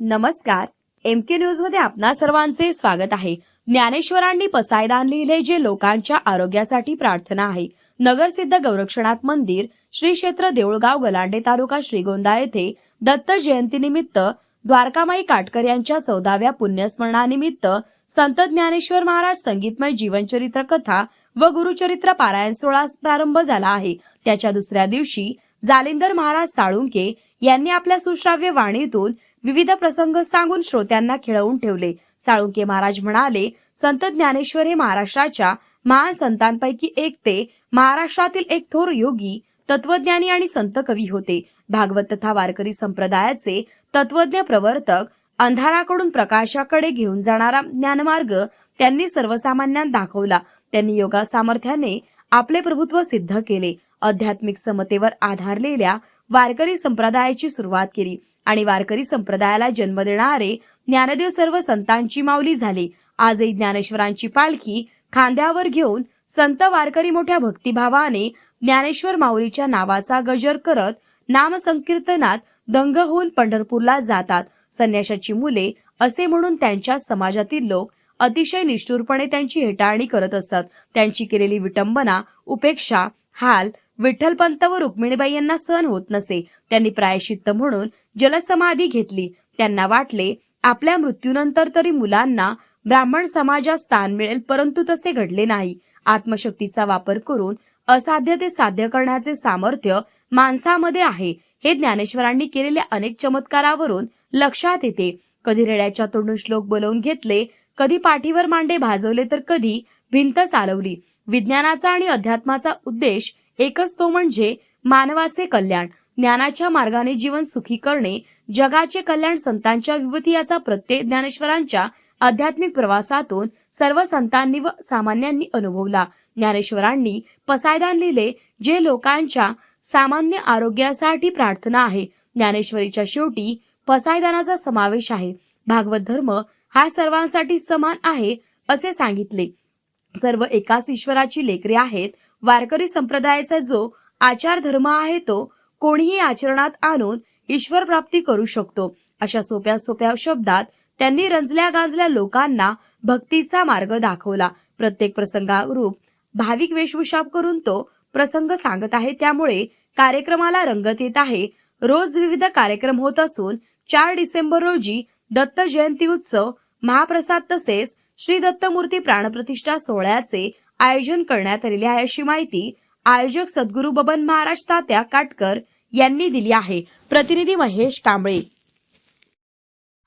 नमस्कार एम के न्यूजमध्ये आपणा सर्वांचे स्वागत आहे. ज्ञानेश्वरांनी पसायदान लिहिले जे लोकांच्या आरोग्यासाठी प्रार्थना आहे. नगरसिद्ध गौरक्षणाथ मंदिर श्री क्षेत्र देऊळगाव गलांडे तालुका श्रीगोंदा येथे दत्त जयंतीनिमित्त द्वारकामाई काटकर यांच्या चौदाव्या पुण्यस्मरणानिमित्त संत ज्ञानेश्वर महाराज संगीतमय जीवनचरित्र कथा व गुरुचरित्र पारायण सोहळा प्रारंभ झाला आहे. त्याच्या दुसऱ्या दिवशी जालिंदर महाराज साळुंके यांनी आपल्या सुश्राव्य वाणीतून विविध प्रसंग सांगून श्रोत्यांना खिळवून ठेवले. साळुंके महाराज म्हणाले संत ज्ञानेश्वर हे महाराष्ट्राच्या महान संतांपैकी एक ते महाराष्ट्रातील एक थोर योगी तत्वज्ञानी आणि संत कवी होते. भागवत तथा वारकरी संप्रदायाचे तत्वज्ञ प्रवर्तक अंधाराकडून प्रकाशाकडे घेऊन जाणारा ज्ञानमार्ग त्यांनी सर्वसामान्यांना दाखवला. त्यांनी योगा सामर्थ्याने आपले प्रभुत्व सिद्ध केले. आध्यात्मिक समतेवर आधारलेल्या वारकरी संप्रदायाची सुरुवात केली आणि वारकरी संप्रदायाला जन्म देणारे ज्ञानदेव सर्व संतांची माऊली झाले. आजही ज्ञानेश्वरांची पालखी खांद्यावर घेऊन संत वारकरी मोठ्या भक्तिभावाने ज्ञानेश्वर माऊलीच्या नावाचा गजर करत नामसंकीर्तनात दंग होऊन पंढरपूरला जातात. संन्याशाची मुले असे म्हणून त्यांच्या समाजातील लोक अतिशय निष्ठुरपणे त्यांची हेटाळणी करत असतात त्यांची केलेली विटंबना उपेक्षा हाल विठ्ठलपंत व रुक्मिणीबाई यांना सहन होत नसे. त्यांनी प्रायश्चित्त म्हणून जलसमाधी घेतली. त्यांना वाटले आपल्या मृत्यूनंतर तरी मुलांना ब्राह्मण समाजात स्थान मिळेल परंतु तसे घडले नाही. आत्मशक्तीचा वापर करून असाध्य ते साध्य करण्याचे सामर्थ्य माणसामध्ये आहे. हे ज्ञानेश्वरांनी केलेल्या अनेक चमत्कारावरून लक्षात येते. कधी रेड्याच्या तोंडून श्लोक बोलवून घेतले कधी पाठीवर मांडे भाजवले तर कधी भिंत चालवली. विज्ञानाचा आणि अध्यात्माचा उद्देश एकच तो म्हणजे मानवाचे कल्याण. ज्ञानाच्या मार्गाने जीवन सुखी करणे जगाचे कल्याण संतांच्या विभूती याचा प्रत्यय ज्ञानेश्वरांच्या आध्यात्मिक प्रवासातून सर्व संतांनी व सामान्यांनी अनुभवला. ज्ञानेश्वरांनी पसायदान लिहिले जे लोकांच्या सामान्य आरोग्यासाठी प्रार्थना आहे. ज्ञानेश्वरीच्या शेवटी पसायदानाचा समावेश आहे. भागवत धर्म हा सर्वांसाठी समान आहे असे सांगितले. सर्व एकाच ईश्वराची लेकरे आहेत वारकरी संप्रदायाचा जो आचार धर्म आहे तो कोणीही आचरणात आणून ईश्वर प्राप्ती करू शकतो. अशा सोप्या सोप्या शब्दात त्यांनी रंजल्या गाजल्या लोकांना भक्तीचा मार्ग दाखवला. प्रत्येक प्रसंगारूप भाविक वेशभूषा करून तो प्रसंग सांगत आहे. त्यामुळे कार्यक्रमाला रंगत येत आहे. रोज विविध कार्यक्रम होत असून चार डिसेंबर रोजी दत्त जयंती उत्सव महाप्रसाद तसेच श्री दत्तमूर्ती प्राणप्रतिष्ठा सोहळ्याचे आयोजन करण्यात आलेले आहे. अशी माहिती आयोजक सद्गुरू बबन महाराज तात्या काटकर यांनी दिली आहे. प्रतिनिधी महेश कांबळे.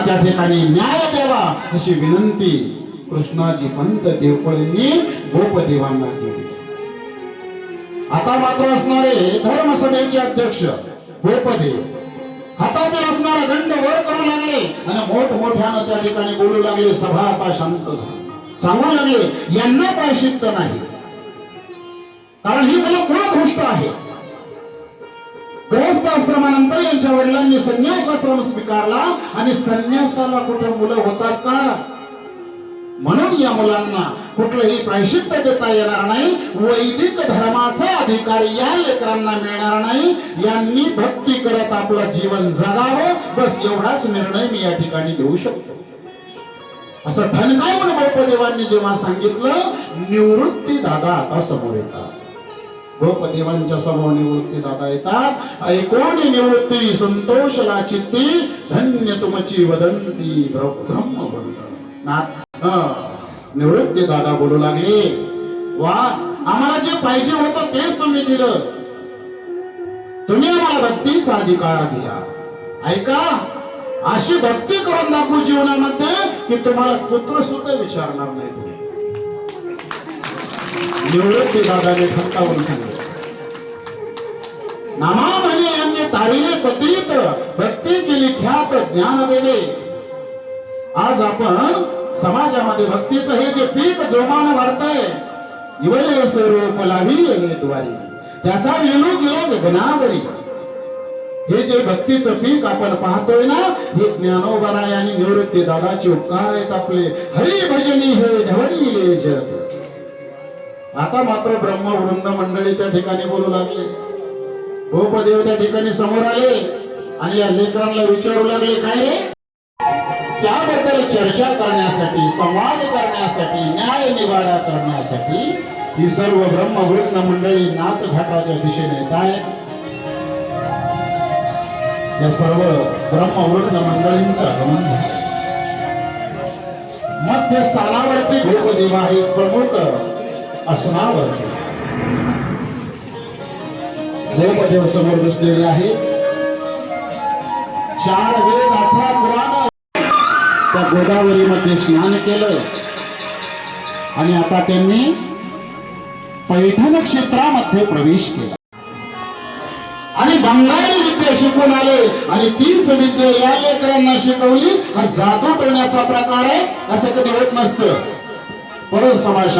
त्या ठिकाणी न्याय द्यावा अशी विनंती कृष्णाजी पंत देवपळींनी गोपदेवांना केली. आता मात्र असणारे धर्मसभेचे अध्यक्ष गोपदेव. हातातील असणारा दंड वर करू लागले आणि मोठमोठ्यानं त्या ठिकाणी बोलू लागले सभा आता शांत झाली. सांगू लागले यांना प्रायशित्त नाही. कारण ही मुलं कुळभ्रष्ट आहे? ग्रहस्थ आश्रमानंतर यांच्या वडिलांनी संन्यास आश्रम स्वीकारला आणि संन्यासाला कुठं मुलं होतात का? म्हणून या मुलांना कुठलंही प्रायशित्त देता येणार नाही वैदिक धर्माचा अधिकार या लेकरांना मिळणार नाही. यांनी भक्ती करत आपलं जीवन जगावं. बस एवढाच निर्णय मी या ठिकाणी देऊ शकतो. असं ठणकाय म्हणून गोपदेवांनी जेव्हा सांगितलं निवृत्ती दादा आता समोर येतात. गोपदेवांच्या समोर निवृत्ती दादा येतात. ऐकोन निवृत्ती? संतोष लाचित्ती धन्य तुमची वदंती. ब्रह्म नाथ. निवृत्ती दादा बोलू लागले. वा आम्हाला जे पाहिजे होतं तेच तुम्ही दिलं. तुम्ही आम्हाला भक्तीचा अधिकार दिला. ऐका अशी भक्ती करून दाखवू जीवनामध्ये की तुम्हाला पुत्र सुद्धा विचारणार नाही तुम्ही निवृत्ती दादाने ठणकावून सांगितलं. नामा म्हणे यांनी तारीने पतित भक्ती केली ख्यात ज्ञान देवे. आज आपण समाजामध्ये भक्तीचं हे जे पीक जोमान वाढतंय इवले स्वरूप लावी द्वारी. त्याचा वेलू गेला गगनावरी. हे जे भक्तीचं पीक आपण पाहतोय ना हे ज्ञानोबराय आणि निवृत्ती दादाचे उपकार आहेत आपले. हरी भजनी हे ढवळीले जग. आता मात्र ब्रह्मवृंद मंडळी त्या ठिकाणी बोलू लागले. भूपदेव त्या ठिकाणी समोर आले आणि या लेकरांना विचारू लागले काय रे? त्याबद्दल चर्चा करण्यासाठी संवाद करण्यासाठी न्याय निवाडा करण्यासाठी ही सर्व ब्रह्मवृंद मंडळी नाथ घाटाच्या दिशेने येत आहेत. या सर्व ब्रह्मवृंद मंडळींचं आगमन झालं. मध्य स्थानावरती भूपदेव आहे प्रमुख आसनावरती भूपदेव समोर बसलेले आहे. चार वेद अठरा पुराण. त्या गोदावरीमध्ये स्नान केलं. आणि आता त्यांनी पैठण क्षेत्रामध्ये प्रवेश केला. आणि बंगाली विद्या शिकून आले. आणि तीच विद्या या लेकरांना शिकवली. हा जादू करण्याचा प्रकार आहे. असं कधी होत नसतं. परत समाज